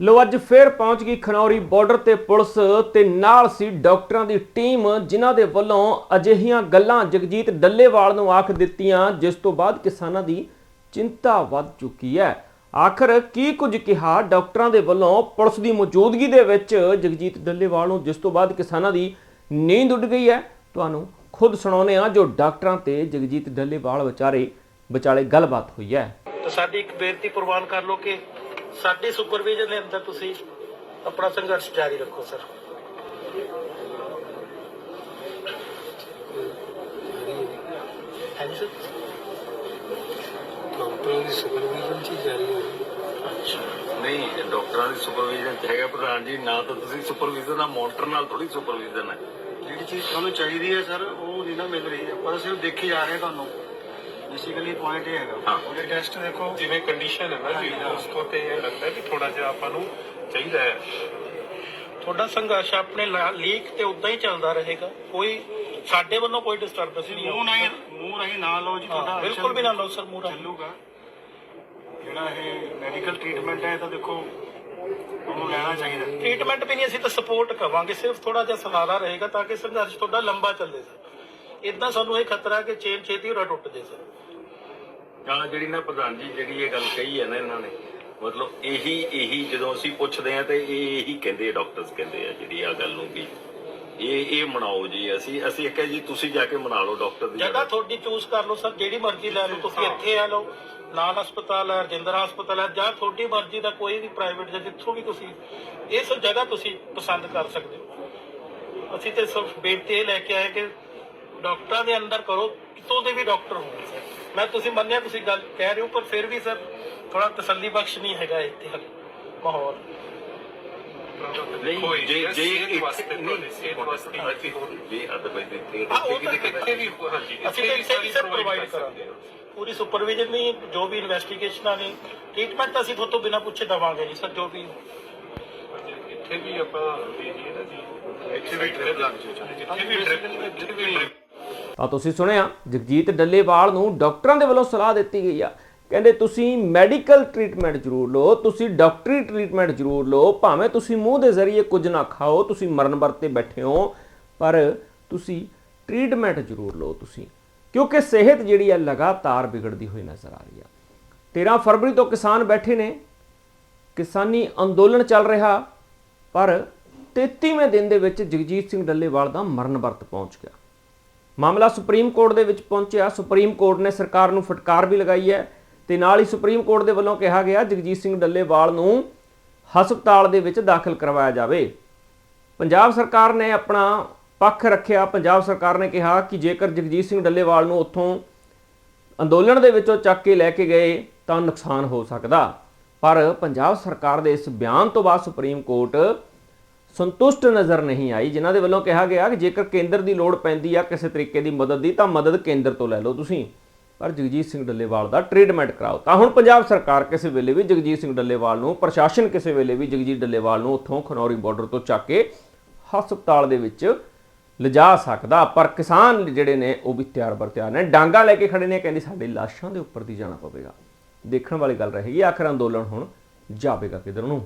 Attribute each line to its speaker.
Speaker 1: ਲੋ ਅੱਜ ਫੇਰ ਪਹੁੰਚ ਗਈ ਖਨੌਰੀ ਬਾਰਡਰ ਤੇ ਪੁਲਿਸ ਤੇ ਨਾਲ ਸੀ ਡਾਕਟਰਾਂ ਦੀ ਟੀਮ, ਜਿਨ੍ਹਾਂ ਦੇ ਵੱਲੋਂ ਅਜਿਹੀਆਂ ਗੱਲਾਂ ਜਗਜੀਤ ਡੱਲੇਵਾਲ ਨੂੰ ਆਖ ਦਿੱਤੀਆਂ, ਜਿਸ ਤੋਂ ਬਾਅਦ ਕਿਸਾਨਾਂ ਦੀ ਚਿੰਤਾ ਵੱਧ ਚੁੱਕੀ ਹੈ। ਆਖਰ ਕੀ ਕੁਝ ਕਿਹਾ ਡਾਕਟਰਾਂ ਦੇ ਵੱਲੋਂ ਪੁਲਿਸ ਦੀ ਮੌਜੂਦਗੀ ਦੇ ਵਿੱਚ ਜਗਜੀਤ ਡੱਲੇਵਾਲ ਨੂੰ, ਜਿਸ ਤੋਂ ਬਾਅਦ ਕਿਸਾਨਾਂ ਦੀ ਨੀਂਦ ਉੱਡ ਗਈ ਹੈ? ਤੁਹਾਨੂੰ ਖੁਦ ਸੁਣਾਉਂਦੇ ਆ ਜੋ ਡਾਕਟਰਾਂ ਤੇ ਜਗਜੀਤ ਡੱਲੇਵਾਲ ਵਿਚਾਰੇ ਵਿਚਾਲੇ ਗੱਲਬਾਤ ਹੋਈ ਹੈ।
Speaker 2: ਤਾਂ ਸਾਡੀ ਇੱਕ ਬੇਨਤੀ, ਪ੍ਰਵਾਨ ਕਰ ਲਓ ਕਿ ਸਾਡੇ ਸੁਪਰਵਿਜ਼ਨ ਦੇ ਅੰਦਰ ਤੁਸੀਂ ਆਪਣਾ ਸੰਘਰਸ਼ ਜਾਰੀ ਰੱਖੋ ਸਰ ਹਾਂਜੀ ਸਰ
Speaker 3: ਡਾਕਟਰਾਂ ਦੀ ਸੁਪਰਵਿਜ਼ਨ ਚ ਹੀ ਜਾਰੀ ਹੋ ਰਹੀ
Speaker 4: ਨਹੀਂ ਇਹ ਡਾਕਟਰਾਂ ਦੀ ਸੁਪਰਵਿਜ਼ਨ ਚ ਹੈਗਾ ਪ੍ਰਧਾਨ ਜੀ ਨਾ ਤਾਂ ਤੁਸੀਂ ਸੁਪਰਵਿਜ਼ਨ ਆ ਮੋਨਟਰ ਨਾਲ ਥੋੜੀ ਸੁਪਰਵਿਜ਼ਨ ਹੈ।
Speaker 3: ਜਿਹੜੀ ਚੀਜ਼ ਤੁਹਾਨੂੰ ਚਾਹੀਦੀ ਹੈ ਸਰ ਉਹ ਨਹੀਂ ਨਾ ਮਿਲ ਰਹੀ। ਹੈ ਪਰ ਸਿਰਫ ਦੇਖੀ ਜਾ ਰਹੇ ਤੁਹਾਨੂੰ। ਬੇਸਿਕਲੀ ਪੁਆਇੰਟ ਇਹ ਹੈਗਾ।
Speaker 4: ਹਾਂ।
Speaker 3: ਉਹਦੇ ਟੈਸਟ ਦੇਖੋ।
Speaker 5: ਜਿਵੇਂ ਕੰਡੀਸ਼ਨ ਹੈ ਨਾ ਜੀ ਉਸ ਤੋਂ ਤੇ ਇਹ ਲੱਗਦਾ ਕਿ ਥੋੜਾ ਜਿਹਾ ਆਪਾਂ ਨੂੰ ਚਾਹੀਦਾ ਹੈ।
Speaker 2: ਤੁਹਾਡਾ ਸੰਘਰਸ਼ ਆਪਣੇ ਲੀਕ ਤੇ ਉਦਾਂ ਹੀ ਚੱਲਦਾ ਰਹੇਗਾ। ਕੋਈ ਸਾਡੇ ਵੱਲੋਂ ਕੋਈ ਡਿਸਟਰਬੈਂਸ ਨਹੀਂ
Speaker 3: ਮੂੰਹ ਨਹੀਂ ਮੂੰਹ ਨਹੀਂ ਨਾ ਲਓ ਜੀ
Speaker 2: ਹਾਂ,
Speaker 3: ਤੁਹਾਡਾ
Speaker 2: ਬਿਲਕੁਲ ਵੀ ਨਾ ਲਓ ਸਰ ਮੂੰਹ ਰਾਹੀਂ।
Speaker 3: ਚੱਲੂਗਾ। ਜਿਹੜਾ ਇਹ ਮੈਡੀਕਲ ਟ੍ਰੀਟਮੈਂਟ ਹੈ ਇਹ ਤਾਂ ਦੇਖੋ ਉਹਨੂੰ ਲੈਣਾ ਚਾਹੀਦਾ।
Speaker 2: ਟ੍ਰੀਟਮੈਂਟ ਵੀ ਨਹੀਂ ਅਸੀਂ ਤਾਂ ਸਪੋਰਟ ਕਵਾਂਗੇ। ਸਿਰਫ ਥੋੜਾ ਜਿਹਾ ਸਹਾਰਾ ਰਹੇਗਾ ਤਾਂ ਕਿ ਸੰਘਰਸ਼ ਤੁਹਾਡਾ ਲੰਬਾ ਚੱਲੇ ਸਰ। ਇਦਾਂ ਸਾਨੂੰ ਇਹ ਖਤਰਾ ਕਿ ਚੇਨ ਛੇਤੀ ਉਰਾ ਟੁੱਟ ਜੇ ਸਰ।
Speaker 4: ਹਾਂ ਜਿਹੜੀ ਨਾ ਪ੍ਰਧਾਨ ਜੀ ਜਿਹੜੀ ਇਹ ਗੱਲ ਕਹੀ ਹੈ ਨਾ ਇਹਨਾਂ ਨੇ ਮਤਲਬ ਇਹੀ ਇਹੀ ਜਦੋਂ ਅਸੀਂ ਪੁੱਛਦੇ ਆ ਤੇ ਇਹ ਇਹੀ ਕਹਿੰਦੇ ਡਾਕਟਰਸ ਕਹਿੰਦੇ ਆ ਜਿਹੜੀ ਆ ਗੱਲ ਨੂੰ ਵੀ। ਇਹ ਇਹ ਮਨਾਓ ਜੀ ਅਸੀਂ ਅਸੀਂ ਇੱਕ ਜੀ ਤੁਸੀਂ ਜਾ ਕੇ ਮਨਾ ਲਓ ਡਾਕਟਰ ਦੀ
Speaker 2: ਜਗ੍ਹਾ ਤੁਹਾਡੀ ਚੂਜ਼ ਕਰ ਲਓ ਸਰ ਜਿਹੜੀ ਮਰਜ਼ੀ ਲੈ ਲਓ ਤੁਸੀਂ ਇੱਥੇ ਆ ਲਓ ਨਾਲ ਹਸਪਤਾਲ ਹੈ ਰਜਿੰਦਰ ਹਸਪਤਾਲ ਹੈ ਜਾਂ ਤੁਹਾਡੀ ਮਰਜ਼ੀ ਦਾ ਕੋਈ ਵੀ ਪ੍ਰਾਈਵੇਟ ਜਾਂ ਜਿੱਥੋਂ ਵੀ ਤੁਸੀਂ ਇਸ ਜਗ੍ਹਾ ਤੁਸੀਂ ਪਸੰਦ ਕਰ ਸਕਦੇ ਹੋ। ਅਸੀਂ ਤੇ ਸਿਰਫ ਬੇਨਤੀ ਇਹ ਲੈ ਕੇ ਆਏ ਕਿ ਡਾਕਟਰਾਂ ਦੇ ਅੰਦਰ ਕਰੋ ਕਿਤੋਂ ਦੇ ਵੀ ਡਾਕਟਰ ਹੋਣ। ਸਰ ਮੈਂ ਤੁਸੀਂ ਮੰਨਿਆ ਤੁਸੀਂ ਗੱਲ ਕਹਿ ਰਹੇ ਹੋ ਪਰ ਫਿਰ ਵੀ ਸਰ ਥੋੜਾ ਤਸੱਲੀ ਬਖਸ਼ ਨਹੀਂ ਹੈਗਾ ਇੱਥੇ ਹਾਲੇ ਮਾਹੌਲ।
Speaker 4: ਨਹੀਂ
Speaker 5: ਕੋਈ
Speaker 4: ਜੇ ਜੇ ਇੱਕ-
Speaker 5: ਵਾਸਤੇ
Speaker 4: ਨਹੀਂ,
Speaker 5: ਵਾਸਤੇ
Speaker 4: ਅਸੀਂ ਜੀ ਅਦਰਵਾਈਜ਼ ਇੱਥੇ
Speaker 2: ਹਾਂ, ਉਹ ਤਾਂ
Speaker 5: ਇੱਥੇ ਵੀ ਹਾਂਜੀ
Speaker 2: ਅਸੀਂ ਤਾਂ ਇੱਥੇ ਵੀ ਸਰ ਪ੍ਰੋਵਾਈਡ ਕਰਾਂਗੇ ਪੂਰੀ ਸੁਪਰਵਿਜ਼ਨ ਨਹੀਂ ਜੋ ਵੀ ਇਨਵੈਸਟੀਗੇਸ਼ਨਾਂ ਨੇ ਟ੍ਰੀਟਮੈਂਟ ਅਸੀਂ ਤੁਹਾਡੇ ਤੋਂ ਬਿਨਾਂ ਪੁੱਛੇ ਦਵਾਂਗੇ ਜੀ ਸਰ ਜੋ ਵੀ
Speaker 5: ਇੱਥੇ ਵੀ ਆਪਾਂ ਦੇਖੀਏ ਨਾ ਜੀ। ਇੱਥੇ ਵੀ ਡ੍ਰਿਪ ਲੱਗ ਜਾਏ। ਜਿੱਥੇ ਵੀ ਡ੍ਰਿਪ ਇੱਥੇ ਵੀ
Speaker 1: ਤਾਂ ਤੁਸੀਂ ਸੁਣਿਆ, ਜਗਜੀਤ ਡੱਲੇਵਾਲ ਨੂੰ ਡਾਕਟਰਾਂ ਦੇ ਵੱਲੋਂ ਸਲਾਹ ਦਿੱਤੀ ਗਈ ਆ। ਕਹਿੰਦੇ, ਤੁਸੀਂ ਮੈਡੀਕਲ ਟ੍ਰੀਟਮੈਂਟ ਜ਼ਰੂਰ ਲਓ, ਤੁਸੀਂ ਡਾਕਟਰੀ ਟ੍ਰੀਟਮੈਂਟ ਜ਼ਰੂਰ ਲਓ, ਭਾਵੇਂ ਤੁਸੀਂ ਮੂੰਹ ਦੇ ਜ਼ਰੀਏ ਕੁਝ ਨਾ ਖਾਓ, ਤੁਸੀਂ ਮਰਨ ਵਰਤੇ ਬੈਠੇ ਹੋ, ਪਰ ਤੁਸੀਂ ਟ੍ਰੀਟਮੈਂਟ ਜ਼ਰੂਰ ਲਓ ਤੁਸੀਂ, ਕਿਉਂਕਿ ਸਿਹਤ ਜਿਹੜੀ ਆ, ਲਗਾਤਾਰ ਵਿਗੜਦੀ ਹੋਈ ਨਜ਼ਰ ਆ ਰਹੀ ਆ। 13 ਫਰਵਰੀ ਤੋਂ ਕਿਸਾਨ ਬੈਠੇ ਨੇ। ਕਿਸਾਨੀ ਅੰਦੋਲਨ ਚੱਲ ਰਿਹਾ, ਪਰ 33ਵੇਂ ਦਿਨ ਦੇ ਵਿੱਚ ਜਗਜੀਤ ਸਿੰਘ ਡੱਲੇਵਾਲ ਦਾ ਮਰਨ ਵਰਤ ਪਹੁੰਚ ਗਿਆ। ਮਾਮਲਾ ਸੁਪਰੀਮ ਕੋਰਟ ਦੇ ਵਿੱਚ ਪਹੁੰਚਿਆ। ਸੁਪਰੀਮ ਕੋਰਟ ਨੇ ਸਰਕਾਰ ਨੂੰ ਫਟਕਾਰ ਵੀ ਲਗਾਈ ਹੈ ਤੇ ਨਾਲ ਹੀ ਸੁਪਰੀਮ ਕੋਰਟ ਦੇ ਵੱਲੋਂ ਕਿਹਾ ਗਿਆ, ਜਗਜੀਤ ਸਿੰਘ ਡੱਲੇਵਾਲ ਨੂੰ ਹਸਪਤਾਲ ਦੇ ਵਿੱਚ ਦਾਖਲ ਕਰਵਾਇਆ ਜਾਵੇ। ਪੰਜਾਬ ਸਰਕਾਰ ਨੇ ਆਪਣਾ ਪੱਖ ਰੱਖਿਆ। ਪੰਜਾਬ ਸਰਕਾਰ ਨੇ ਕਿਹਾ ਕਿ ਜੇਕਰ ਜਗਜੀਤ ਸਿੰਘ ਡੱਲੇਵਾਲ ਨੂੰ ਉੱਥੋਂ ਅੰਦੋਲਨ ਦੇ ਵਿੱਚੋਂ ਚੱਕ ਕੇ ਲੈ ਕੇ ਗਏ, ਤਾਂ ਨੁਕਸਾਨ ਹੋ ਸਕਦਾ। ਪਰ ਪੰਜਾਬ ਸਰਕਾਰ ਦੇ ਇਸ ਬਿਆਨ ਤੋਂ ਬਾਅਦ ਸੁਪਰੀਮ ਕੋਰਟ ਸੰਤੁਸ਼ਟ ਨਜ਼ਰ ਨਹੀਂ ਆਈ, ਜਿਨ੍ਹਾਂ ਦੇ ਵੱਲੋਂ ਕਿਹਾ ਗਿਆ ਕਿ ਜੇਕਰ ਕੇਂਦਰ ਦੀ ਲੋੜ ਪੈਂਦੀ ਆ ਕਿਸੇ ਤਰੀਕੇ ਦੀ ਮਦਦ ਦੀ, ਤਾਂ ਮਦਦ ਕੇਂਦਰ ਤੋਂ ਲੈ ਲਓ ਤੁਸੀਂ। ਪਰ ਜਗਜੀਤ ਸਿੰਘ ਡੱਲੇਵਾਲ ਦਾ ਟ੍ਰੀਟਮੈਂਟ ਕਰਾਓ। ਤਾਂ ਹੁਣ ਪੰਜਾਬ ਸਰਕਾਰ ਕਿਸੇ ਵੇਲੇ ਵੀ ਜਗਜੀਤ ਸਿੰਘ ਡੱਲੇਵਾਲ ਨੂੰ, ਪ੍ਰਸ਼ਾਸਨ ਕਿਸੇ ਵੇਲੇ ਵੀ ਜਗਜੀਤ ਡੱਲੇਵਾਲ ਨੂੰ ਉੱਥੋਂ ਖਨੌਰੀ ਬਾਰਡਰ ਤੋਂ ਚੱਕ ਕੇ ਹਸਪਤਾਲ ਦੇ ਵਿੱਚ ਲਿਜਾ ਸਕਦਾ, ਪਰ ਕਿਸਾਨ ਜਿਹੜੇ ਨੇ ਉਹ ਵੀ ਤਿਆਰ ਬਰ ਤਿਆਰ ਨੇ। ਡਾਂਗਾ ਲੈ ਕੇ ਖੜੇ ਨੇ, ਕਹਿੰਦੇ ਸਾਡੇ ਲਾਸ਼ਾਂ ਦੇ ਉੱਪਰ ਦੀ ਜਾਣਾ ਪਵੇਗਾ। ਦੇਖਣ ਵਾਲੀ ਗੱਲ ਰਹੇਗੀ, ਆਖਰ ਅੰਦੋਲਨ ਹੁਣ ਜਾਵੇਗਾ ਕਿਧਰ ਨੂੰ?